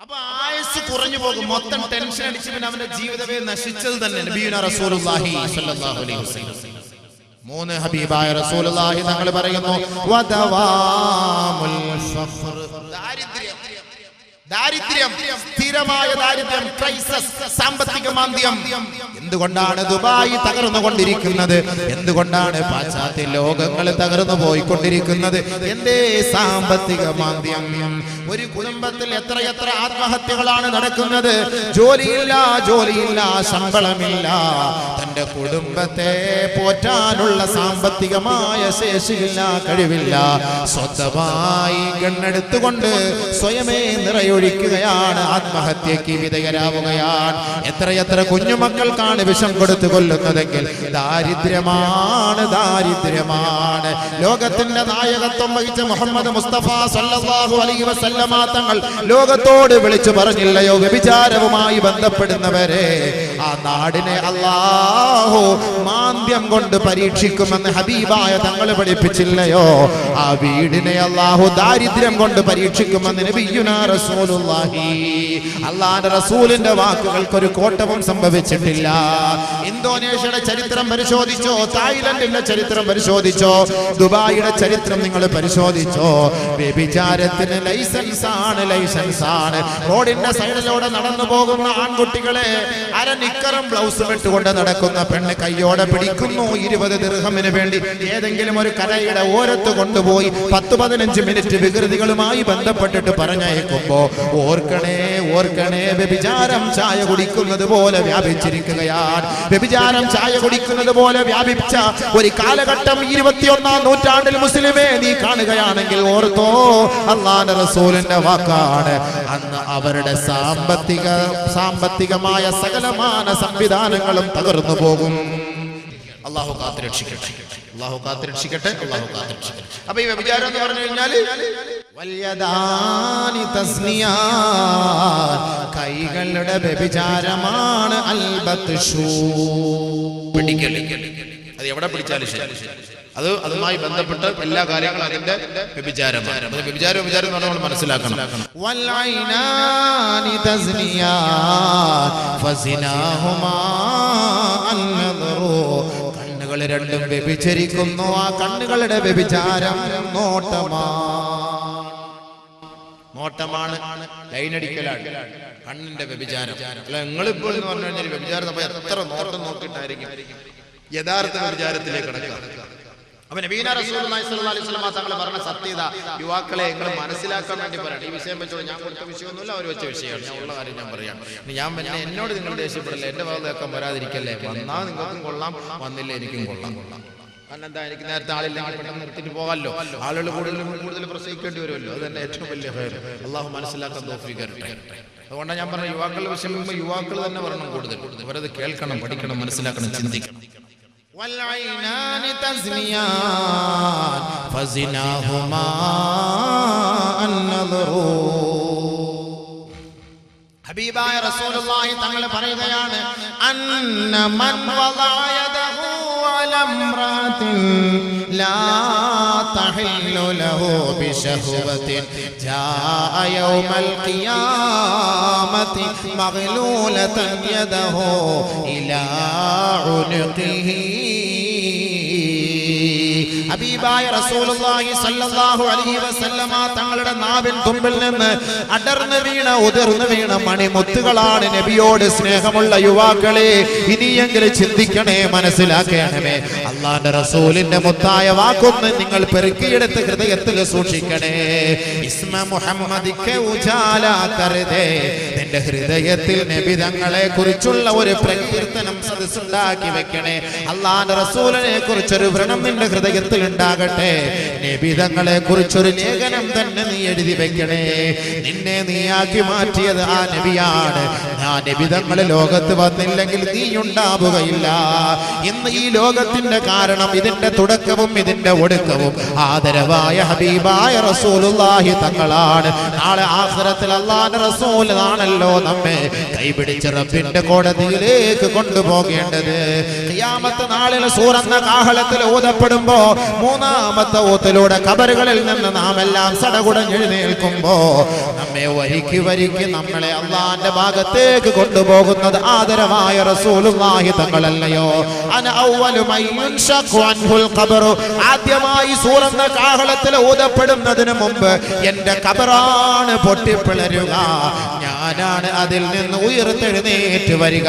അപ്പൊ ആയുസ് കുറഞ്ഞു പോകും. മൊത്തം ടെൻഷൻ അടിച്ച് പിന്നെ അവന്റെ ജീവിതമേ നശിച്ചത് തന്നെ. മൂന്ന് ഹബീബായ റസൂലുള്ളാഹി തങ്ങൾ പറയുന്നു വദവാമുൽ ദാരിദ്ര്യം സ്ഥിരമായ ദാരിദ്ര്യം ക്രൈസസ് സാമ്പത്തിക മാന്ദ്യം. എന്തുകൊണ്ടാണ് ദുബായി തകർന്നു കൊണ്ടിരിക്കുന്നത് എന്തുകൊണ്ടാണ് പാശ്ചാത്യ ലോകങ്ങൾ തകർന്നു പോയിക്കൊണ്ടിരിക്കുന്നത്? എന്തേ സാമ്പത്തിക മാന്ദ്യം? ഒരു കുടുംബത്തിൽ എത്രയെത്ര ആത്മഹത്യകളാണ് നടക്കുന്നത്? ജോലിയില്ല ജോലിയില്ല ശമ്പളമില്ല. തന്റെ കുടുംബത്തെ പോറ്റാനുള്ള സാമ്പത്തികമായ ശേഷിയില്ല കഴിവില്ല. സ്വന്തമായി കണ്ണെടുത്തുകൊണ്ട് സ്വയമേ നിറയൊഴിക്കുകയാണ് ആത്മഹത്യക്ക് വിധേയരാവുകയാണ്. എത്രയെത്ര കുഞ്ഞുമക്കൾക്കാണ് വിഷം കൊടുത്തു കൊല്ലുന്നതെങ്കിൽ ദാരിദ്ര്യമാണ് ദാരിദ്ര്യമാണ്. ലോകത്തിന്റെ നായകത്വം വഹിച്ച മുഹമ്മദ് മുസ്തഫ സല്ലല്ലാഹു അലൈഹി വസല്ലമ തങ്ങൾ ലോകത്തോട് വിളിച്ചു പറഞ്ഞില്ലയോ? വ്യഭിചാരവുമായി ബന്ധപ്പെടുന്നവരെ ആ നാടിനെ അല്ലാഹു മാന്ദ്യം കൊണ്ട് പരീക്ഷിക്കുമെന്ന് ഹബീബായ തങ്ങൾ പഠിപ്പിച്ചില്ലയോ? ആ വീടിനെ അല്ലാഹു ദാരിദ്ര്യം കൊണ്ട് പരീക്ഷിക്കുമെന്ന് നബിയുനാ റസൂലുള്ളാഹി. റസൂലിന്റെ വാക്കുകൾക്ക് ഒരു കോട്ടവും സംഭവിച്ചിട്ടില്ല. ഇന്തോനേഷ്യയുടെ ചരിത്രം പരിശോധിച്ചോ? തായ്ലൻഡിന്റെ ചരിത്രം പരിശോധിച്ചോ? ദുബായിയുടെ ചരിത്രം നിങ്ങൾ പരിശോധിച്ചോ? വ്യഭിചാരത്തിന് ലൈസൻസ് ആണ് ലൈസൻസ് ആണ് റോഡിന്റെ സൈഡിലൂടെ നടന്നു പോകുന്ന ആൺകുട്ടികളെ അര നിക്കറും ബ്ലൗസും ഇട്ടുകൊണ്ട് നടക്കുന്ന പെണ്ണ് കയ്യോടെ പിടിക്കുന്നു. ഇരുപത് ദീർഘമിന് വേണ്ടി ഏതെങ്കിലും ഒരു കരയുടെ ഓരത്ത് കൊണ്ടുപോയി പത്ത് പതിനഞ്ച് മിനിറ്റ് വികൃതികളുമായി ബന്ധപ്പെട്ടിട്ട് പറഞ്ഞയക്കുമ്പോ ഓർക്കണേ ഓർക്കണേ വ്യഭിചാരം ചായ കുടിക്കുന്നത് പോലെ വ്യാപിച്ചിരിക്കുകയാണ്. വ്യഭിചാരം ചായ കുടിക്കുന്നത് പോലെ വ്യാപിച്ച ഒരു കാലഘട്ടം ഇരുപത്തിയൊന്നാം നൂറ്റാണ്ടിൽ മുസ്ലിമേ നീ കാണുകയാണെങ്കിൽ ഓർത്തോ അള്ളാന്റെ റസൂലിന്റെ വാക്കാണ്. അന്ന് അവരുടെ സാമ്പത്തിക സാമ്പത്തികമായ സകലമാന സംവിധാനങ്ങളും തകർന്നു പോകും. അള്ളാഹു കാത്തിരക്ഷിക്കട്ടെ. അള്ളാഹു കാത്തിരക്ഷിക്കട്ടെ അള്ളാഹു കാത്തിരക്ഷിക്കട്ടെ. അപ്പൊ ഈ വ്യഭിചാരം എന്ന് പറഞ്ഞു കഴിഞ്ഞാൽ കൈകളുടെ വ്യഭിചാരമാണ് അൽബത്ത് പിടിക്കൽ അത് എവിടെ പിടിച്ചാലും ശരി. അത് അതുമായി ബന്ധപ്പെട്ട് എല്ലാ കാര്യങ്ങളും അതിന്റെ വ്യഭിചാരമാണ്. വ്യഭിചാര വ്യഭിചാരം എന്ന് നമ്മൾ മനസ്സിലാക്കണം. കണ്ണുകൾ രണ്ടും വ്യഭിചരിക്കുന്നു. ആ കണ്ണുകളുടെ വ്യഭിചാരം നോട്ടമാണ് നോട്ടമാണ് ലൈനടിക്കലാണ്. കണ്ണിന്റെ വ്യഭിചാരം. അല്ല നിങ്ങൾ ഇപ്പോൾ എന്ന് പറഞ്ഞു കഴിഞ്ഞാൽ വ്യഭിചാരം എത്ര നോട്ടം നോക്കിയിട്ടായിരിക്കും? യഥാർത്ഥ വിചാരത്തിലേക്ക് കടക്കുക. അപ്പൊ നബീന അലൈഹി വസല്ലം തങ്ങൾ പറഞ്ഞ സത്യത യുവാക്കളെ നിങ്ങൾ മനസ്സിലാക്കാൻ വേണ്ടി പറയണം. ഈ വിഷയം വെച്ചോളൂ. ഞാൻ കൊടുത്ത വിഷയമൊന്നുമില്ല അവർ വെച്ച വിഷയമാണ് ഞാൻ ഉള്ള കാര്യം ഞാൻ പറയാം. ഞാൻ പിന്നെ എന്നോട് നിങ്ങൾ ദേഷ്യപ്പെടില്ല? എന്റെ ഭാഗത്തേക്കാൻ വരാതിരിക്കല്ലേ? വന്നാ നിങ്ങൾക്കും കൊള്ളാം വന്നില്ല എനിക്കും കൊള്ളാം. കൊള്ളാം കാരണം എന്താ എനിക്ക് നേരത്തെ ആളില്ലെങ്കിൽ പെട്ടെന്ന് നിർത്തിയിട്ട് പോകാമല്ലോ. ആളുകൾ കൂടുതൽ കൂടുതൽ പ്രസവിക്കേണ്ടി വരുമല്ലോ. അത് തന്നെ ഏറ്റവും വലിയ ഫയർ അള്ളാഹു മനസ്സിലാക്കാൻ തോഫിക്കരട്ടെ അതുകൊണ്ടാണ് ഞാൻ പറഞ്ഞ യുവാക്കളുടെ വിഷയം യുവാക്കൾ തന്നെ പറയണം കൂടുതൽ. അവരത് കേൾക്കണം പഠിക്കണം മനസ്സിലാക്കണം ചിന്തിക്കണം. والعينان تزنيان فزناهما النظر ഹബീബായ റസൂലുള്ളാഹി തങ്ങൾ പറയുകയാണ് അന്ന മൻ വദഅ യദഹു അലാ ഇംറാത്തിൻ ലാ തഹില്ലു ലഹു ബിശഹവത്തിൻ ജാഅ യൗമൽ ഖിയാമത്തി മഗ്ലൂലതൻ യദഹു ഇലാ ഉനുഖിഹി ഹബീബായ റസൂലുള്ളാഹി സ്വല്ലല്ലാഹു അലൈഹി വസല്ലമ തങ്ങളുടെ നാവിൻ തുമ്പിൽ നിന്ന് അടർന്നു വീണ ഉതിർന്നു വീണ മണിമുത്തുകളാണ് നബിയോട് സ്നേഹമുള്ള യുവാക്കളെ. ഇനിയെങ്കിലും ചിന്തിക്കണേ മനസ്സിലാക്കണമേ. അള്ളാന്റെ റസൂലിന്റെ മുത്തായ വാക്കൊന്ന് നിങ്ങൾ പെറുക്കിയെടുത്ത് ഹൃദയത്തിൽ സൂക്ഷിക്കണേ. ഇസ്മ മുഹമ്മദിക്ക് ഉജാല കരുതേ നിന്റെ ഹൃദയത്തിൽ നബി തങ്ങളെ കുറിച്ചുള്ള ഒരു പ്രകീർത്തനം സദസ്സുണ്ടാക്കി വെക്കണേ. അള്ളാന്റെ റസൂലിനെ കുറിച്ചൊരു വ്രണം നിന്റെ ഹൃദയത്തിൽ ഉണ്ടാകട്ടെ. നിബിധങ്ങളെ കുറിച്ചൊരു ലേഖനം തന്നെ നീ എഴുതി വെക്കണേ. നിന്നെ നീയാക്കി മാറ്റിയത് ആ നബിയാണ്. ആ നബിതങ്ങൾ ലോകത്ത് വന്നില്ലെങ്കിൽ നീ ഉണ്ടാവുകയില്ല ഇന്ന് ഈ ലോകത്തിന്റെ കാരണം ഇതിന്റെ തുടക്കവും ഇതിന്റെ ഒടുക്കവും. ആദരവായ ഹബീബായ റസൂലുള്ളാഹി തങ്ങളാണ്. നാളെ ആഖിറത്തിൽ അള്ളാന്റെ റസൂൽ ആണല്ലോ നമ്മെ കൈപിടിച്ച് റബ്ബിന്റെ കോടതിയിലേക്ക് കൊണ്ടുപോകേണ്ടത്. ഖിയാമത്ത് നാളിൽ സൂറന്ന കാഹളത്തിൽ ഊതപ്പെടുമ്പോ മൂന്നാമത്തെ ഊത്തിലൂടെ കബറുകളിൽ നിന്ന് നാം എല്ലാം സടകുടഞ്ഞെഴുന്നേൽക്കുമ്പോ നമ്മെ വരിക്ക് വരിക്ക് നമ്മളെ അള്ളാന്റെ ഭാഗത്തേക്ക് കൊണ്ടുപോകുന്നത് ആദരമായ റസൂലുള്ളാഹി തങ്ങളല്ലയോ? ആദ്യമായി സൂറന്ന കാഹളത്തിൽ ഊതപ്പെടുന്നതിന് മുമ്പ് എന്റെ കബറാണ് പൊട്ടിപ്പിളരുക. ഞാനാണ് അതിൽ നിന്ന് ഉയർത്തെഴുന്നേറ്റ് വരിക.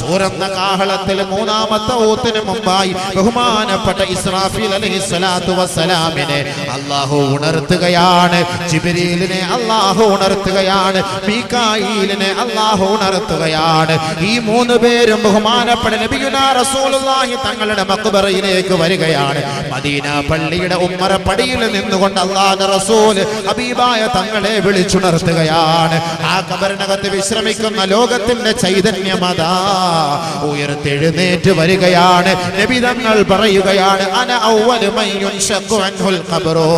സൂറന്ന കാഹളത്തിൽ മൂന്നാമത്തെ ഊത്തിന് മുമ്പായി ബഹുമാനപ്പെട്ട ഇസ്രാഫിൽ അലൈഹി സ്വലാത്തു വസ്സലാമിനെ അള്ളാഹു ഉണർത്തുകയാണ്. ജിബരീലിനെ അള്ളാഹു ഉണർത്തുകയാണ്. മീക്കായിലിനെ അള്ളാഹു ഉണർത്തുകയാണ്. ഈ മൂന്ന് പേരും ബഹുമാനപ്പെട്ട നബിയുനാ റസൂലുള്ളാഹി തങ്ങളുടെ മക്ബറയിലേക്ക് വരികയാണ്. മദീന പള്ളിയുടെ ഉമ്മറ പടിയിൽ നിന്നുകൊണ്ട് അള്ളാഹ് റസൂൽ ഹബീബായ തങ്ങളെ വിളിച്ചുണർത്തുകയാണ്. ആ കബറിനകത്ത് വിശ്രമിക്കുന്ന ലോകത്തിന്റെ ചൈതന്യമതാ ഉയർത്തെഴുന്നേറ്റ് വരികയാണ്. നബി തങ്ങൾ പറയുകയാണ് അന അൻഹുൽ ഖബറു.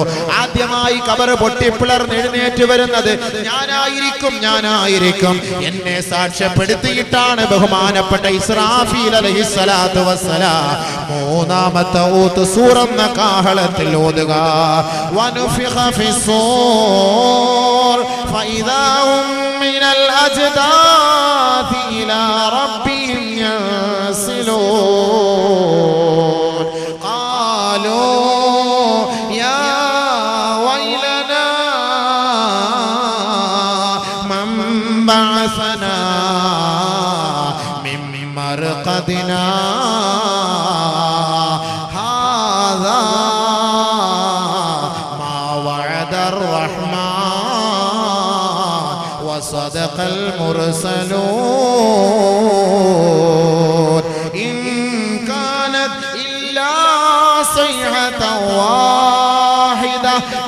ആദ്യമായി കബർ പൊട്ടിപ്പിളർന്ന് എഴുന്നേറ്റ് വരുന്നത് ഞാനായിരിക്കും ഞാനായിരിക്കും. എന്നെ സാക്ഷ്യപ്പെടുത്തിയിട്ടാണ് ബഹുമാനപ്പെട്ട ഇസ്രാഫീൽ അലൈഹി സ്വലാത്തു വസ്സലാം. മൂന്നാമത്തെ ഊത്ത് സൂറന്ന കാഹളത്തിൽ ഓതുക. فإذا هم من الأجداث إلى ربهم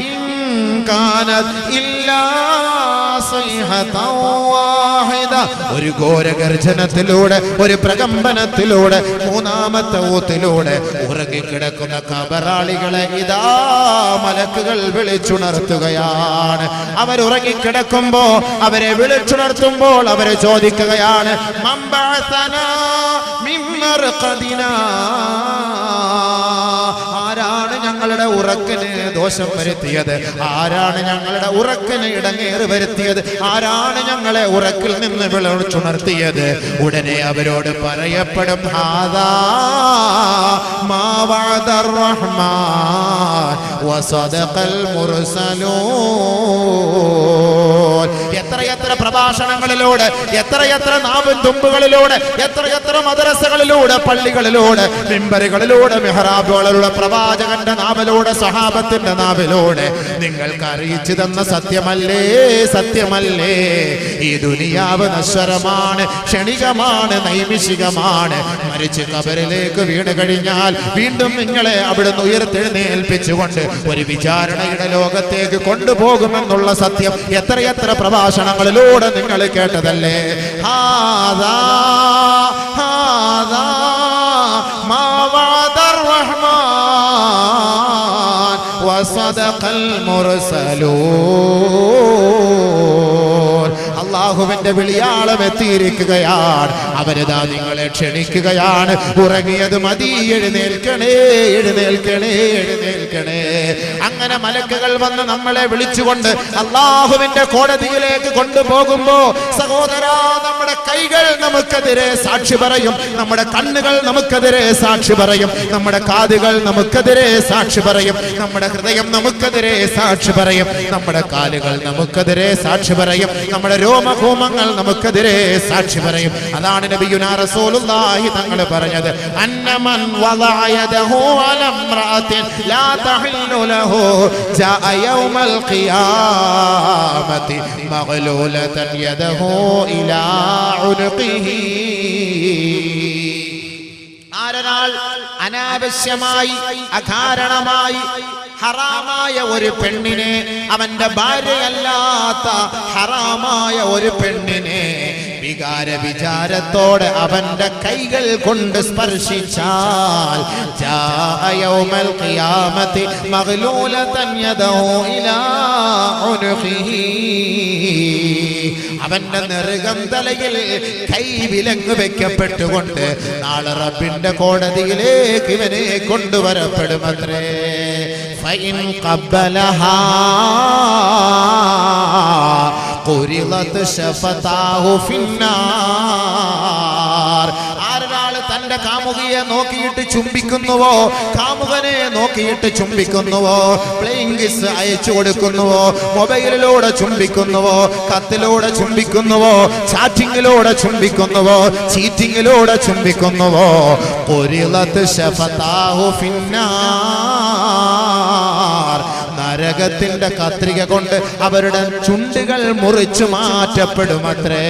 إن كانت إلا صيحة واحدة ഒരു ഘോരഗർജനത്തിലൂടെ ഒരു പ്രകമ്പനത്തിലൂടെ മൂന്നാമത്തെ ഊത്തിലൂടെ ഉറങ്ങിക്കിടക്കുന്ന കബറാളികളെ ഇതാ മലക്കുകൾ വിളിച്ചുണർത്തുകയാണ് അവരുറങ്ങിക്കിടക്കുമ്പോ അവരെ വിളിച്ചുണർത്തുമ്പോൾ അവരെ ചോദിക്കുകയാണ് മമ്പഅസനാ മിൻ മർഖദിനാ. ഞങ്ങളുടെ ഉറക്കിന് ദോഷം വരുത്തിയത്? ആരാണ് ഞങ്ങളുടെ ഉറക്കിന് ഇടങ്ങേറ് വരുത്തിയത്? ആരാണ് ഞങ്ങളെ ഉറക്കിൽ നിന്ന് വിളിച്ചുണർത്തിയത് ഉടനെ അവരോട് പറയപ്പെടും ഹാദാ റഹ്മാൻ വസദഖൽ മുർസലൂൻ. എത്രയെത്ര പ്രഭാഷണങ്ങളിലൂടെ എത്രയെത്ര നാവൻ തുമ്പുകളിലൂടെ എത്രയെത്ര മദ്രസകളിലൂടെ പള്ളികളിലൂടെ മിമ്പറുകളിലൂടെ മെഹറാബുകളിലൂടെ പ്രവാചകന്റെ നാവിലൂടെ സഹാബത്തിന്റെ നാവിലൂടെ നിങ്ങൾക്ക് അറിയിച്ചു തന്ന സത്യമല്ലേ സത്യമല്ലേ? ഈ ദുനിയാവ് നശ്വരമാണ് ക്ഷണികമാണ് നൈമിഷികമാണ്. മരിച്ച് കബറിലേക്ക് വീണ് കഴിഞ്ഞാൽ വീണ്ടും നിങ്ങളെ അവിടുന്ന് ഉയർത്തെഴുന്നേൽപ്പിച്ചുകൊണ്ട് ഒരു വിചാരണയുടെ ലോകത്തേക്ക് കൊണ്ടുപോകുമെന്നുള്ള സത്യം എത്രയെത്ര പ്രഭാഷണങ്ങളിലൂടെ നിങ്ങൾ കേട്ടതല്ലേ? അള്ളാഹുവിന്റെ വിളിയാളം എത്തിയിരിക്കുകയാണ്. അവരിതാ നിങ്ങളെ ക്ഷണിക്കുകയാണ്. ഉറങ്ങിയത് മതി എഴുന്നേൽക്കണേ എഴുന്നേൽക്കണേ എഴുന്നേൽക്കണേ. അങ്ങനെ മലക്കുകൾ വന്ന് നമ്മളെ വിളിച്ചുകൊണ്ട് അള്ളാഹുവിന്റെ കോടതിയിലേക്ക് കൊണ്ടുപോകുമ്പോ സഹോദര നമ്മുടെ കൈകൾ നമുക്കെതിരെ സാക്ഷി പറയും. നമ്മുടെ കണ്ണുകൾ നമുക്കെതിരെ സാക്ഷി പറയും. നമ്മുടെ കാതുകൾ നമുക്കെതിരെ സാക്ഷി പറയും. നമ്മുടെ ഹൃദയം നമുക്കെതിരെ സാക്ഷി പറയും. നമ്മുടെ കാലുകൾ നമുക്കെതിരെ സാക്ഷി പറയും. നമ്മുടെ രോമഹോമങ്ങൾ നമുക്കെതിരെ സാക്ഷി പറയും. അതാണ് നബിയുനാ റസൂലുള്ളാഹി തങ്ങൾ പറഞ്ഞത്. അന്നമൻ വദഅ യദഹു അലാ ലാ തഹില്ലു ലഹു ജാഅ يوم القيامة مغلولة يده إلى عنقه. അനാവശ്യമായി അകാരണമായി ഹറാമായ ഒരു പെണ്ണിനെ അവന്റെ ഭാര്യയല്ലാത്ത ഹറാമായ ഒരു പെണ്ണിനെ വികാര വിചാരത്തോടെ അവന്റെ കൈകൾ കൊണ്ട് സ്പർശിച്ചാൽ ഇലാ അവന്റെ നെറുകം തലയിൽ കൈ വിലങ്ങ് വെക്കപ്പെട്ടുകൊണ്ട് നാളെ റബ്ബിന്റെ കോടതിയിലേക്ക് ഇവനെ കൊണ്ടുവരപ്പെടുമത്രേ. ഫൈൻ ഖബ്ബലഹാ. കുരിളത്ത് ശഫതാഹു ഫിന്നാർ. തന്റെ കാമുകിയെ നോക്കിയിട്ട് ചുംബിക്കുന്നുവോ? കാമുകനെ നോക്കിയിട്ട് ചുംബിക്കുന്നുവോ? പ്ലെയിങ് കിസ് അയച്ചു കൊടുക്കുന്നുവോ? മൊബൈലിലൂടെ ചുംബിക്കുന്നുവോ? കത്തിലൂടെ ചുംബിക്കുന്നുവോ? ചാറ്റിങ്ങിലൂടെ ചുംബിക്കുന്നുവോ? ചീറ്റിങ്ങിലൂടെ ചുംബിക്കുന്നുവോ? കുരിളത്ത് ശഫതാഹു ഫിന്നാർ. നരകത്തിന്റെ കത്രിക കൊണ്ട് അവരുടെ ചുണ്ടുകൾ മുറിച്ചു മാറ്റപ്പെടുമത്രേ.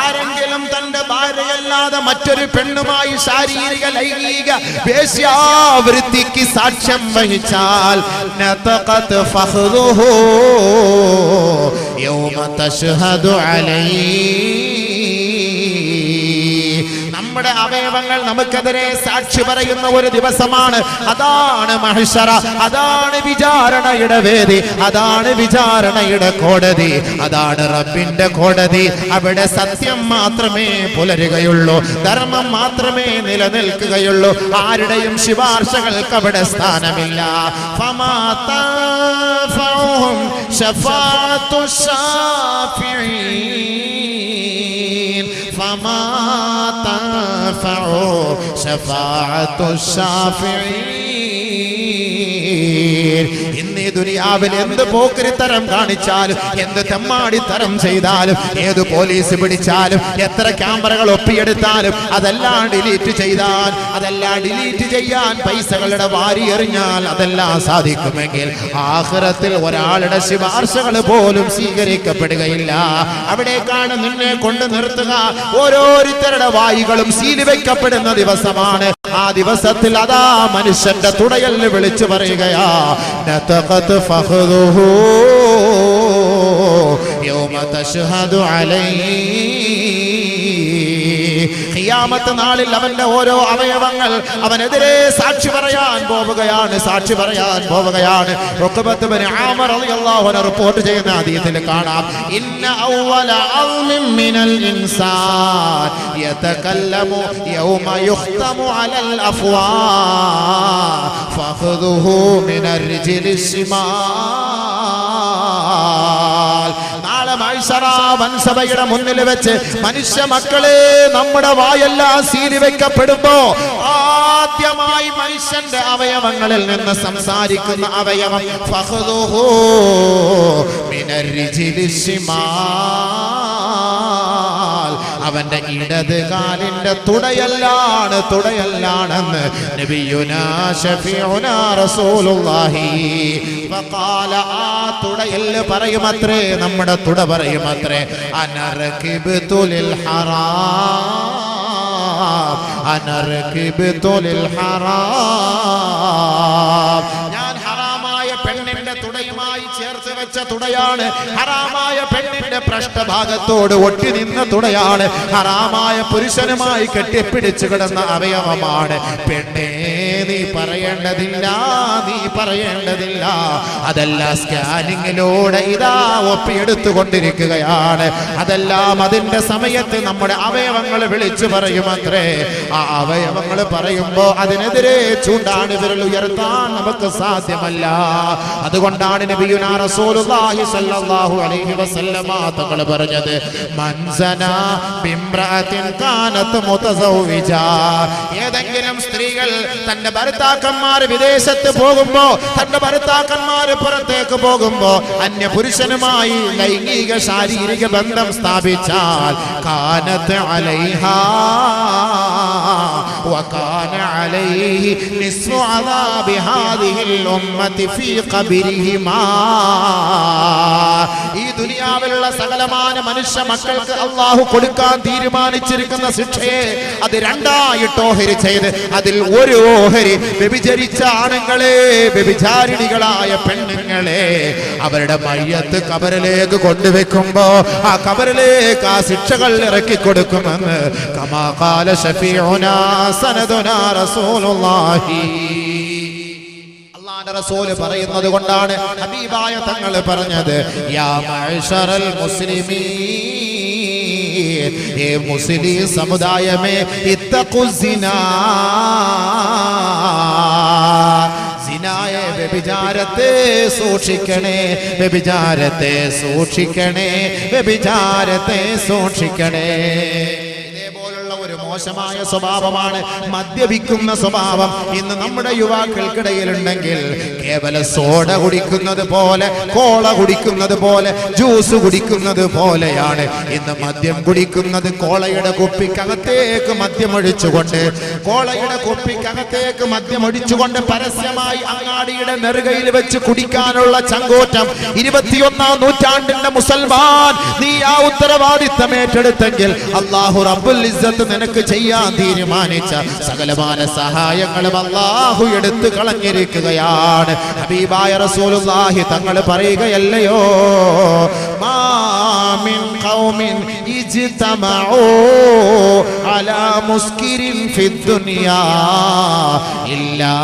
ആരെങ്കിലും തന്റെ ഭാര്യയല്ലാതെ മറ്റൊരു പെണ്ണുമായി ശാരീരിക ലൈംഗിക വേശ്യാവൃത്തിക്ക് സാക്ഷ്യം വഹിച്ചാൽ യോമ തശ്ഹദു അലൈഹി നമ്മുടെ അവയവങ്ങൾ നമുക്കെതിരെ സാക്ഷി പറയുന്ന ഒരു ദിവസമാണ് അതാണ് മഹിഷറ അതാണ് വിചാരണയുടെ വേദി അതാണ് വിചാരണയുടെ കോടതി അതാണ് റബ്ബിന്റെ കോടതി അവിടെ സത്യം മാത്രമേ പുലരുകയുള്ളൂ ധർമ്മം മാത്രമേ നിലനിൽക്കുകയുള്ളൂ ആരുടെയും ശിപാർശകൾക്ക് അവിടെ സ്ഥാനമില്ല ഫമാ തൻഫഉഹും ശഫാഅത്തു الشافعين فما تنفع شفاعة الشافعين ഇന്ന് ഈ ദുനിയാവിൽ എന്ത് പോക്കരിത്തരം കാണിച്ചാലും എന്ത് തെമ്മാടിത്തരം ചെയ്താലും ഏത് പോലീസ് പിടിച്ചാലും എത്ര ക്യാമറകൾ ഒപ്പിയെടുത്താലും അതെല്ലാം ഡിലീറ്റ് ചെയ്താൽ അതെല്ലാം ഡിലീറ്റ് ചെയ്യാൻ പൈസകളുടെ വാരി എറിഞ്ഞാൽ അതെല്ലാം സാധിക്കുമെങ്കിൽ ആഹ്റത്തിൽ ഒരാളുടെ ശുപാർശകൾ പോലും സ്വീകരിക്കപ്പെടുകയില്ല. അവിടേക്കാണ് നിന്നെ കൊണ്ട് നിർത്തുക. ഓരോരുത്തരുടെ വായികളും സീൽ വെക്കപ്പെടുന്ന ദിവസമാണ്. ആ ദിവസത്തിൽ അതാ മനുഷ്യന്റെ തുടയൽ വിളിച്ചു പറയുകയാ യൗമ തശ്ഹദു അലൈഹി ഖിയാമത്ത് നാളിൽ അവന്റെ ഓരോ അവയവങ്ങൾ അവനെതിരെ സാക്ഷി പറയാൻ പോവുകയാണ് സാക്ഷി പറയാൻ പോവുകയാണ്. റിപ്പോർട്ട് ചെയ്യുന്ന ഹദീസിൽ കാണാം. ഇന്ന അൽമിൻ മിനൽ ഇൻസാൻ യതകല്ലമു യൗമ അലൽ വൻസഭയുടെ മുന്നിൽ വെച്ച് മനുഷ്യ മക്കളെ നമ്മുടെ വായെല്ലാം സീരി വെക്കപ്പെടുമ്പോ ആദ്യമായി മനുഷ്യന്റെ അവയവങ്ങളിൽ നിന്ന് സംസാരിക്കുന്ന അവയവം ഫഹദോഹോ ശിമാൽ അവന്റെ ഇടത് കാലിന്റെ തുടയല്ലാണ് തുടയല്ലാണെന്ന് നബിയുനാ ഷഫീഉനാ റസൂലുള്ളാഹി. ഫഖാല ആ തുടയൽ പറയുമത്രേ നമ്മുടെ തുട പറയുമത്രേ അനർകിബ്തു ലിൽ ഹറാം അനർകിബ്തു ലിൽ ഹറാം. വെച്ച തുടയാണ് ഹറാമായ പെണ്ണിന്റെ പൃഷ്ഠഭാഗത്തോട് ഒട്ടി നിന്ന തുടയാണ് ഹറാമായ പുരുഷനുമായി കെട്ടിപ്പിടിച്ചു കിടന്ന അവയവമാണ്. പെണ്ണേ നീ പറയേണ്ടതില്ല നീ പറയേണ്ടതില്ല. അതല്ല സ്കാനിങ്ങിലൂടെ ഇതാ ഒപ്പിയെടുത്തുകൊണ്ടിരിക്കുകയാണ്. അതെല്ലാം അതിന്റെ സമയത്ത് നമ്മുടെ അവയവങ്ങൾ വിളിച്ചു പറയുമത്രേ ആ അവയവങ്ങൾ പറയുമ്പോ അതിനെതിരെ ചൂണ്ടാണ് വിരൽ ഉയർത്താൻ നമുക്ക് സാധ്യമല്ല. അതുകൊണ്ടാണ് നബിയുനാ റസൂലുള്ളാഹി സ്വല്ലല്ലാഹു അലൈഹി വസല്ലമ തങ്ങൾ പറഞ്ഞത് മൻസന ബിംറഅത്തിൻ കാനത്ത് മുതസൗവിജ. ഏതെങ്കിലും സ്ത്രീകൾ തന്റെ ഭർത്താക്കന്മാർ വിദേശത്ത് പോകുമ്പോ തന്റെ ഭർത്താക്കന്മാർ പുറത്തേക്ക് പോകുമ്പോ അന്യ പുരുഷനുമായി ലൈംഗിക ശാരീരിക ബന്ധം സ്ഥാപിച്ചാൽ കാനത്ത് അലൈഹാ. وكان عليه نصف عذاب هذه الأمة في قبرهما. ദുനിയാവിലുള്ള സകലമാന മനുഷ്യ മക്കൾക്ക് അള്ളാഹു കൊടുക്കാൻ തീരുമാനിച്ചിരിക്കുന്ന ശിക്ഷയെ അത് രണ്ടായിട്ട് ഓഹരി ചെയ്ത് അതിൽ ഒരു ഓഹരി വ്യഭിചരിച്ച ആണുങ്ങളെ വ്യഭിചാരിണികളായ പെണ്ണുങ്ങളെ അവരുടെ മയ്യത്ത് കബറിലേക്ക് കൊണ്ടുവെക്കുമ്പോ ആ കബറിലേക്ക് ആ ശിക്ഷകൾ ഇറക്കി കൊടുക്കുമെന്ന് കമാകാല ഷഫീഉനാ സനദുനാ റസൂലുള്ളാഹി. പറയുന്നത് കൊണ്ടാണ് ഹബീബായ തങ്ങൾ പറഞ്ഞത് യാ മുസ്ലിമീൻ മുസ്ലിം സമുദായമേ ഇത്തഖുസിനാ സിനായ വ്യഭിചാരത്തെ സൂക്ഷിക്കണേ വ്യഭിചാരത്തെ സൂക്ഷിക്കണേ വ്യഭിചാരത്തെ സൂക്ഷിക്കണേ. മോശമായ സ്വഭാവമാണ് മദ്യപിക്കുന്ന സ്വഭാവം ഇന്ന് നമ്മുടെ യുവാക്കൾക്കിടയിലുണ്ടെങ്കിൽ കേവല സോഡ കുടിക്കുന്നത് പോലെ കോള കുടിക്കുന്നത് പോലെ ജ്യൂസ് കുടിക്കുന്നത് പോലെയാണ്. ഇന്ന് മദ്യം കുടിക്കുന്നത് കോളയുടെ കുപ്പിക്കകത്തേക്ക് മദ്യം ഒഴിച്ചുകൊണ്ട് കോളയുടെ കുപ്പിക്കകത്തേക്ക് മദ്യം ഒഴിച്ചുകൊണ്ട് പരസ്യമായി അങ്ങാടിയുടെ നെറുകയിൽ വെച്ച് കുടിക്കാനുള്ള ചങ്കോറ്റം ഇരുപത്തിയൊന്നാം നൂറ്റാണ്ടിന്റെ മുസൽമാൻ നീ ആ ഉത്തരവാദിത്തം ഏറ്റെടുത്തെങ്കിൽ അള്ളാഹു റബ്ബുൽ നിനക്ക് ചെയ്യാൻ തീരുമാനിച്ച സകലമാന സഹായങ്ങളും അള്ളാഹു എടുത്തു കളഞ്ഞിരിക്കുകയാണ്. ഹബീബായ റസൂലുള്ളാഹി തങ്ങൾ പറയുകയല്ലയോ? മാമിൻ ഖൗമിൻ ഇജ്തമഊ അലാ മുസ്കിരിൻ ഫിദ്ദുനിയാ ഇല്ലാ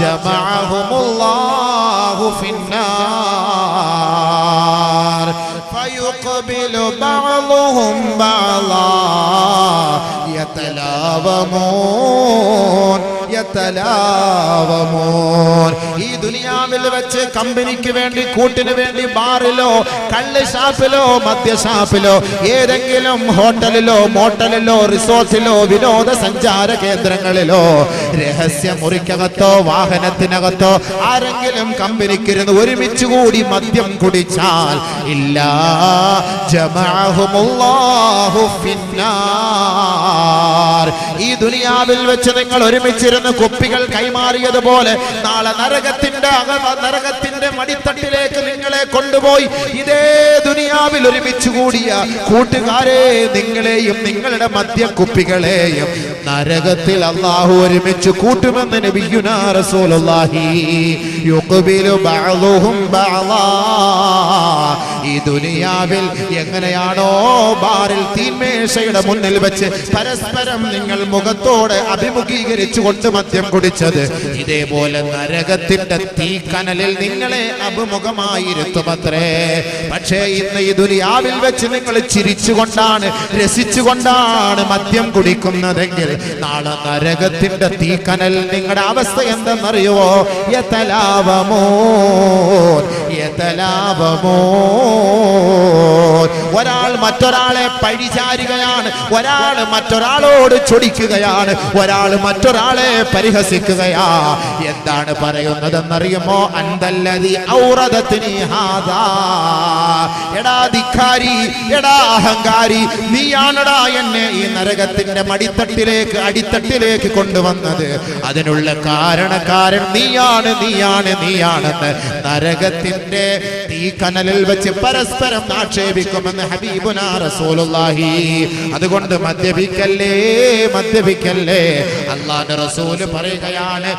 ജമഅഹുമുല്ലാഹു ഫിന്നാർ. ഫയുഖ്ബിലു ബഅദുഹും ബഅലാ തലാവമോൻ. യതലാവമൂൻ ഈ ദുനിയാവിൽ വെച്ച് കമ്പനിക്ക് വേണ്ടി കൂട്ടിന് വേണ്ടി ബാറിലോ കല്ല് ഷാപ്പിലോ മദ്യഷാപ്പിലോ ഏതെങ്കിലും ഹോട്ടലിലോ മോട്ടലിലോ റിസോർട്ടിലോ വിനോദ സഞ്ചാര കേന്ദ്രങ്ങളിലോ രഹസ്യ മുറിക്കകത്തോ വാഹനത്തിനകത്തോ ആരെങ്കിലും കമ്പനിക്കിരുന്ന് ഒരുമിച്ച് കൂടി മദ്യം കുടിച്ചാൽ ഇല്ല. ജമാഹുമുല്ലാഹു ഫിന്നാർ. ഈ ദുനിയാവിൽ വെച്ച് നിങ്ങൾ ഒരുമിച്ചിരുന്ന് കുപ്പികൾ കൈമാറിയതുപോലെ. നാളെ നരകത്തിന്റെ നരകത്തിന്റെ മടിത്തട്ടിലേക്ക് നിങ്ങളെ കൊണ്ടുപോയി. ഇതേ ദുനിയാവിൽ ഒരുമിച്ച് കൂടിയ കൂട്ടുകാരെ നിങ്ങളെയും നിങ്ങളുടെ മദ്യക്കുപ്പികളെയും നരകത്തിൽ അള്ളാഹു ഒരുമിച്ച് കൂട്ടുമെന്ന് നബിയുനാ റസൂലുള്ളാഹി. ഈ ദുനിയാവിൽ എങ്ങനെയാണോ ബാറിൽ തീന്മേശയുടെ മുന്നിൽ വെച്ച് പരസ്പരം നിങ്ങൾ മുഖത്തോടെ അഭിമുഖീകരിച്ചു കൊണ്ട് മദ്യം കുടിച്ചത്. ഇതേപോലെ നരകത്തിന്റെ തീ കനലിൽ നിങ്ങളെ അഭിമുഖമായിരുത്തുമത്രേ. പക്ഷേ ഇന്ന് ഈ ദുനിയാവിൽ വെച്ച് നിങ്ങൾ ചിരിച്ചുകൊണ്ടാണ് രസിച്ചുകൊണ്ടാണ് മദ്യം കുടിക്കുന്നതെങ്കിൽ നാളെ നരകത്തിന്റെ തീക്കനൽ നിങ്ങളുടെ അവസ്ഥ എന്തെന്നറിയുവോ? യതലാവമോ യതലാവമോ ഒരാൾ മറ്റൊരാളെ പഴിചാരുകയാണ് ഒരാൾ മറ്റൊരാളോട് ചൊടിക്കുകയാണ് ഒരാൾ മറ്റൊരാളെ പരിഹസിക്കുകയാ. എന്താണ് പറയുന്നതെന്നറിയുമോ? അന്തല്ലതി ഔറതത്തിന് ഹാദാ. എടാ അഹങ്കാരി നീയാണടാ എന്നെ ഈ നരകത്തിന്റെ മടിത്തട്ടിലേക്ക് അടിത്തട്ടിലേക്ക് കൊണ്ടുവന്നത്. അതിനുള്ള കാരണക്കാരൻ നീയാണ് നീയാണ് നീയാണെന്ന് നരകത്തിന്റെ കനലിൽ വെച്ച് പരസ്പരം ആക്ഷേപിക്കുമെന്ന് ഹബീബുന റസൂലുള്ളാഹി. അതുകൊണ്ട് മദ്യപിക്കല്ലേ മദ്യപിക്കല്ലേ? അള്ളാന്റെ റസൂൽ പറയുകയാണ്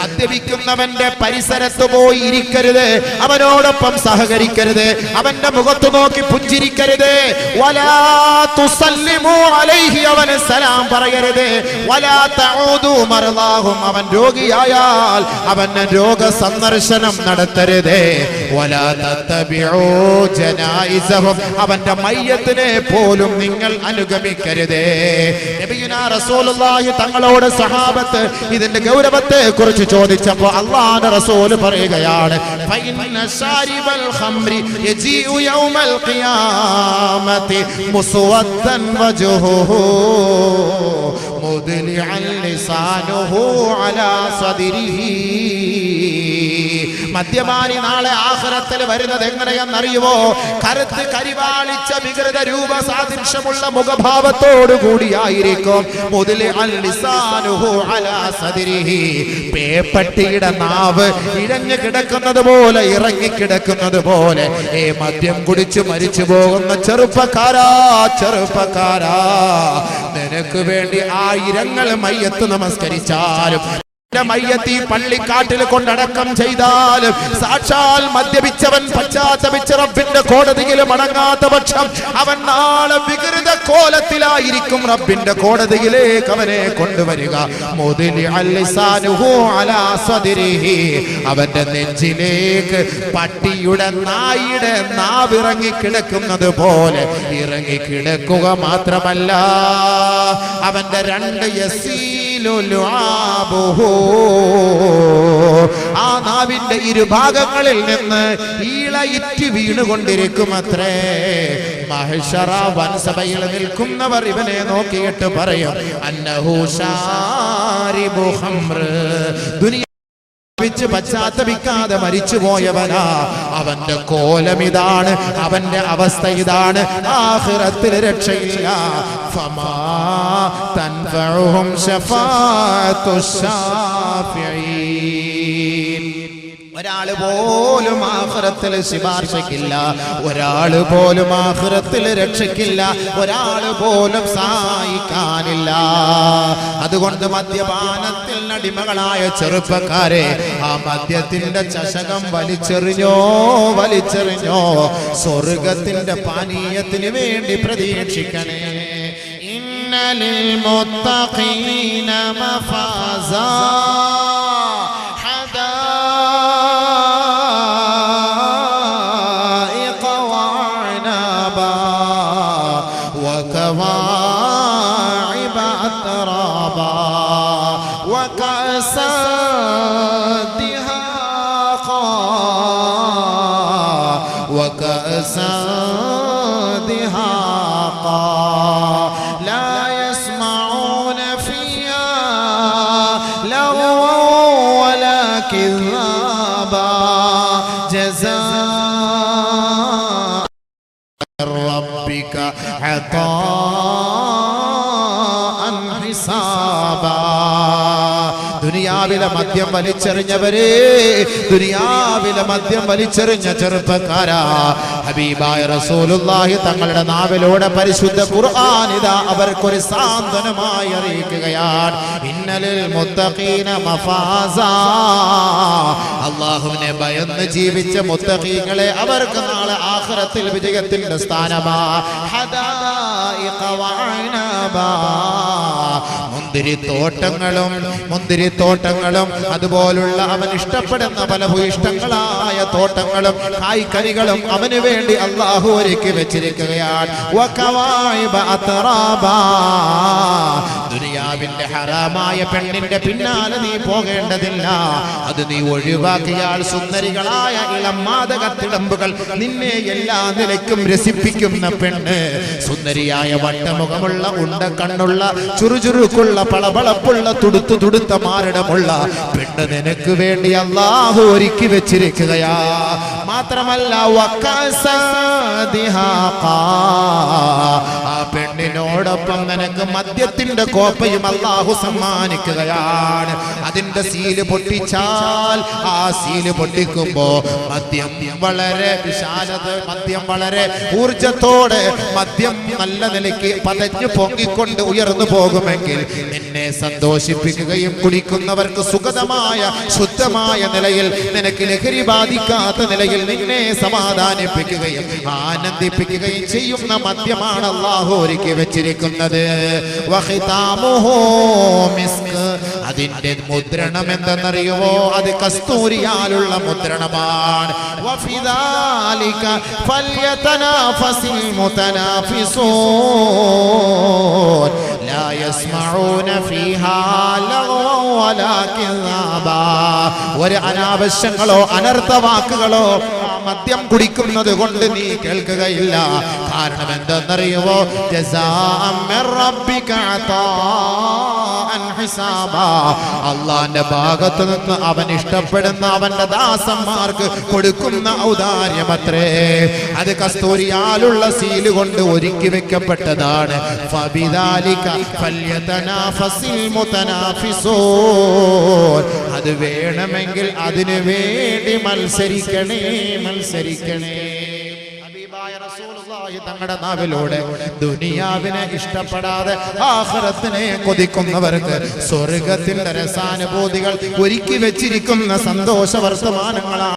മദ്യപിക്കുന്നവന്റെ പരിസരത്ത് പോയി ഇരിക്കരുത്. അവനോടൊപ്പം സഹകരിക്കരുത്. അവന്റെ മുഖത്ത് നോക്കി പുഞ്ചിരിക്കരുത്. അവന് സലാം പറയരുത്. മർദാഹും അവൻ രോഗിയായാൽ അവന് രോഗ സന്ദർശനം നടത്തരുത് അവന്റെ മയ്യത്തിനെ പോലും നിങ്ങൾ അനുഗമിക്കരുത്. തങ്ങളോട് സഹാബത്ത് ഇതിന്റെ ഗൗരവത്തെ കുറിച്ച് ചോദിച്ചപ്പോൾ അള്ളാഹുവിന്റെ റസൂൽ പറയുകയാണ് ഫഇന്ന ഷാരിബൽ ഖംറി യജീഉ യൗമൽ ഖിയാമത്തി مسودا وجهه مدلعا لسانه അലാ സദിരിഹി മദ്യപാനി നാളെ ആഹ്റത്തിൽ വരുന്നത് എങ്ങനെയെന്നറിയുമോ? കരുത്ത് കരിവാളിച്ച വികൃത രൂപ സാദൃശ്യമുള്ള മുഖഭാവത്തോടു കൂടിയായിരിക്കും. പേപ്പട്ടിയുടെ നാവ് ഇഴഞ്ഞു കിടക്കുന്നത് പോലെ ഇറങ്ങിക്കിടക്കുന്നത് പോലെ. ഏ മദ്യം കുടിച്ച് മരിച്ചു പോകുന്ന ചെറുപ്പക്കാരാ ചെറുപ്പക്കാരാ. നിനക്ക് വേണ്ടി ആയിരങ്ങൾ മയ്യത്ത് നമസ്കരിച്ചാലും മയ്യത്തി പള്ളിക്കാട്ടിൽ കൊണ്ടടക്കം ചെയ്താൽ സാക്ഷാൽ മദ്യപിച്ചവൻ പശ്ചാത്തപിച്ച റബ്ബിന്റെ കോടതിയിൽ മടങ്ങാത്ത പക്ഷം അവൻ നാളെ വികൃത കോലത്തിലായിരിക്കും റബ്ബിന്റെ കോടതിയിലേക്ക് അവനെ കൊണ്ടുവരിക. അവന്റെ നെഞ്ചിലേക്ക് പട്ടിയുടെ നായിയുടെ നാവിറങ്ങി കിടക്കുന്നത് പോലെ ഇറങ്ങി കിടക്കുക മാത്രമല്ല അവന്റെ രണ്ട് യസീലു ലുആബുഹു. ആ നാവിന്റെ ഇരുഭാഗങ്ങളിൽ നിന്ന് ഈളയിറ്റ് വീണുകൊണ്ടിരിക്കും അത്രേ മഹേശ്വര വൻസഭയിൽ നിൽക്കുന്നവർ ഇവനെ നോക്കിയിട്ട് പറയും അന്നഹു ശാരിബു ഖംറ്. ദുനിയ പശ്ചാത്തപിക്കാതെ മരിച്ചു പോയവനാ അവന്റെ കോലം ഇതാണ് അവന്റെ അവസ്ഥ ഇതാണ്. ആഖിറത്തിൽ രക്ഷയില്ല. ഫമാ തൻഫഉഹും ശഫാഅത്തു ഒരാൾ പോലും ആഹ്റത്തിൽ ശിപാർശക്കില്ല ഒരാൾ പോലും ആഹ്റത്തിൽ രക്ഷയ്ക്കില്ല ഒരാൾ പോലും സഹായിക്കാനില്ല. അതുകൊണ്ട് മദ്യപാനത്തിൽ അടിമകളായ ചെറുപ്പക്കാരെ ആ മദ്യത്തിന്റെ ചഷകം വലിച്ചെറിഞ്ഞോ വലിച്ചെറിഞ്ഞോ സ്വർഗത്തിന്റെ പാനീയത്തിന് വേണ്ടി പ്രതീക്ഷിക്കണേ. للمتقين مفازا. حدائق وعنابا وكواعب كذابا جزاء ربك عطاء ദുനിയാവിലെ മദ്യം വലിച്ചെറിഞ്ഞവരെ ദുനിയാവിലെ മദ്യം വലിച്ചെറിഞ്ഞ ചെറുപ്പക്കാരാ. ഹബീബായ റസൂലുള്ളാഹി തങ്ങളുടെ നാവിലൂടെ പരിശുദ്ധ ഖുർആനിത അവർക്കൊരു സാന്ത്വനമായി അറിയിക്കുകയാണ്. ഇന്നലിൽ മുത്തഖീന മഫാസ. അള്ളാഹുവിനെ ഭയന്ന് ജീവിച്ച മുത്തഖീങ്ങളെ അവർക്ക് നാളെ ആഖിറത്തിൽ വിജയത്തിന്റെ സ്ഥാനമാ. ഹദായിഖ വഅനബാ. മുന്തിരിത്തോട്ടങ്ങളും മുന്തിരിത്തോട്ടങ്ങളും അതുപോലുള്ള അവൻ ഇഷ്ടപ്പെടുന്ന പല ഭൂയിഷ്ടങ്ങളായ തോട്ടങ്ങളും കായ്ക്കനികളും അവന് വേണ്ടി അള്ളാഹു ഒരുക്കി വെച്ചിരിക്കുകയാണ്. ദുനിയാവിന്റെ ഹറാമായ പെണ്ണിന്റെ പിന്നാലെ നീ പോകേണ്ടതില്ല. അത് നീ ഒഴിവാക്കിയാൽ സുന്ദരികളായ ഇളം തിളമ്പുകൾ നിന്നെ എല്ലാ നിലയ്ക്കും രസിപ്പിക്കുന്ന പെണ്ണ്. സുന്ദരിയായ വട്ടമുഖമുള്ള ഉണ്ട കണ്ണുള്ള ചുറുചുറുക്കുള്ള പളപളപ്പുള്ള തുടുത്തു തുടുത്ത മാരടമുള്ള പെണ്ണ് നിനക്ക് വേണ്ടി അള്ളാഹു ഒരുക്കി വെച്ചിരിക്കുകയാ. മാത്രമല്ല ആ ആ പെണ്ണിനോടൊപ്പം നിനക്ക് മദ്യത്തിന്റെ കോപ്പയും അള്ളാഹു സമ്മാനിക്കുകയാണ്. അതിന്റെ സീൽ പൊട്ടിച്ചാൽ ആ സീൽ പൊട്ടിക്കുമ്പോ മദ്യം വളരെ വിശാലത മദ്യം വളരെ ഊർജത്തോടെ മദ്യം നല്ല നിലയ്ക്ക് പതഞ്ഞു പൊങ്ങിക്കൊണ്ട് ഉയർന്നു പോകുമെങ്കിൽ നിന്നെ സന്തോഷിപ്പിക്കുകയും കുളിക്കുന്നവർക്ക് സുഗതമായ ശുദ്ധമായ നിലയിൽ നിനക്ക് ലഹരി ബാധിക്കാത്ത നിലയിൽ നിന്നെ സമാധാനിപ്പിക്കുകയും ആനന്ദിപ്പിക്കുകയും ചെയ്യുന്ന മദ്യമാണ് അള്ളാഹു ഒരുക്കി വെച്ചിരിക്കുന്നത് വഖിതാമുഹു മിസ്ക്. അതിന്റെ മുദ്രണം എന്തെന്നറിയുമോ അത് കസ്തൂരിയാലുള്ള മുദ്രണമാണ് വഫിദാലിക ഫല്യതനാഫസിൽ മുതനാഫിസൂൻ لا يسمعون فيها لغوا ولا كذابا ഒരു അനാവശ്യങ്ങളോ അനർത്ഥ വാക്കുകളോ ആ മദ്യം കുടിക്കുന്നത് കൊണ്ട് നീ കേൾക്കുകയില്ല കാരണം എന്തെന്നറിയുമോ. അള്ളാന്റെ ഭാഗത്ത് നിന്ന് അവൻ ഇഷ്ടപ്പെടുന്ന അവന്റെ ദാസന്മാർക്ക് കൊടുക്കുന്ന ഔദാര്യമത്രേ അത് കസ്തൂരിയാലുള്ള സീൽ കൊണ്ട് ഒരുക്കി വെക്കപ്പെട്ടതാണ്. അത് വേണമെങ്കിൽ അതിനു വേണ്ടി മത്സരിക്കണേ മത്സരിക്കണേ ഹബീബായ റസൂലുള്ളാഹി തങ്ങളുടെ നാവിലൂടെ. ദുനിയാവിനെ ഇഷ്ടപ്പെടാതെ ആഹ്റത്തിനെ കൊതിക്കുന്നവർക്ക് സ്വർഗത്തിന്റെ രസാനുഭൂതികൾ ഒരുക്കി വെച്ചിരിക്കുന്ന സന്തോഷ വർത്തമാനങ്ങളാണ്.